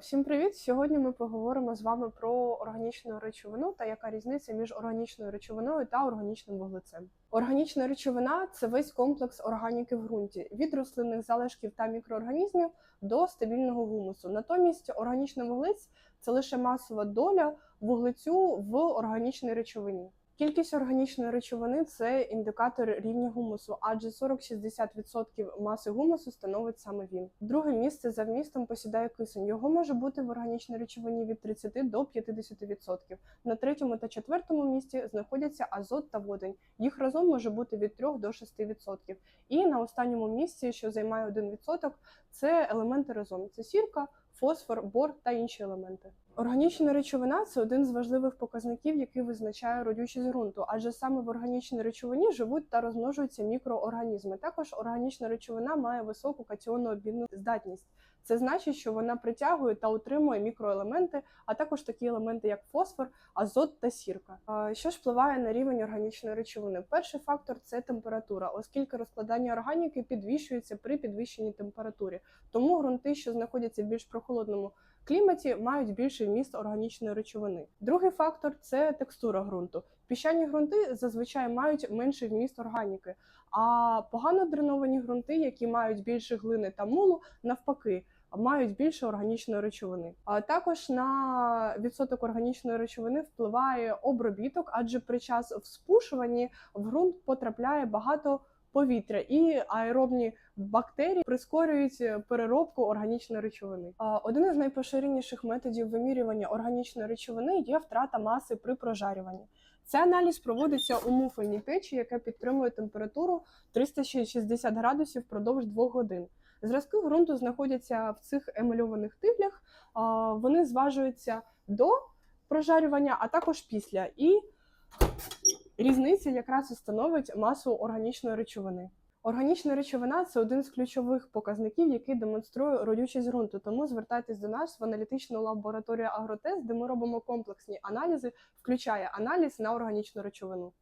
Всім привіт! Сьогодні ми поговоримо з вами про органічну речовину та яка різниця між органічною речовиною та органічним вуглецем. Органічна речовина це весь комплекс органіки в ґрунті від рослинних залишків та мікроорганізмів до стабільного гумусу. Натомість органічний вуглець це лише масова доля вуглецю в органічній речовині. Кількість органічної речовини це індикатор рівня гумусу, адже 40-60% маси гумусу становить саме він. Друге місце за вмістом посідає кисень. Його може бути в органічній речовині від 30 до 50%. На третьому та четвертому місці знаходяться азот та водень. Їх разом може бути від 3 до 6%. І на останньому місці, що займає 1%, це елементи разом: це сірка, фосфор, бор та інші елементи. Органічна речовина це один з важливих показників, який визначає родючість ґрунту, адже саме в органічній речовині живуть та розмножуються мікроорганізми. Також органічна речовина має високу катіонну обмінну здатність. Це значить, що вона притягує та утримує мікроелементи, а також такі елементи, як фосфор, азот та сірка. Що ж впливає на рівень органічної речовини? Перший фактор це температура, оскільки розкладання органіки підвищується при підвищеній температурі. Тому ґрунти, що знаходяться в більш прохолодному кліматі, мають більший вміст органічної речовини. Другий фактор це текстура ґрунту. Піщані ґрунти зазвичай мають менший вміст органіки, а погано дреновані ґрунти, які мають більше глини та мулу, навпаки. Мають більше органічної речовини. А також на відсоток органічної речовини впливає обробіток, адже при час вспушуванні в ґрунт потрапляє багато повітря, і аеробні бактерії прискорюють переробку органічної речовини. Один із найпоширеніших методів вимірювання органічної речовини є втрата маси при прожарюванні. Цей аналіз проводиться у муфельній печі, яка підтримує температуру 360 градусів впродовж 2 годин. Зразки ґрунту знаходяться в цих емальованих тиглях. Вони зважуються до прожарювання, а також після. І різниця якраз і становить масу органічної речовини. Органічна речовина це один з ключових показників, який демонструє родючість ґрунту. Тому звертайтесь до нас в аналітичну лабораторію Агротест, де ми робимо комплексні аналізи, включає аналіз на органічну речовину.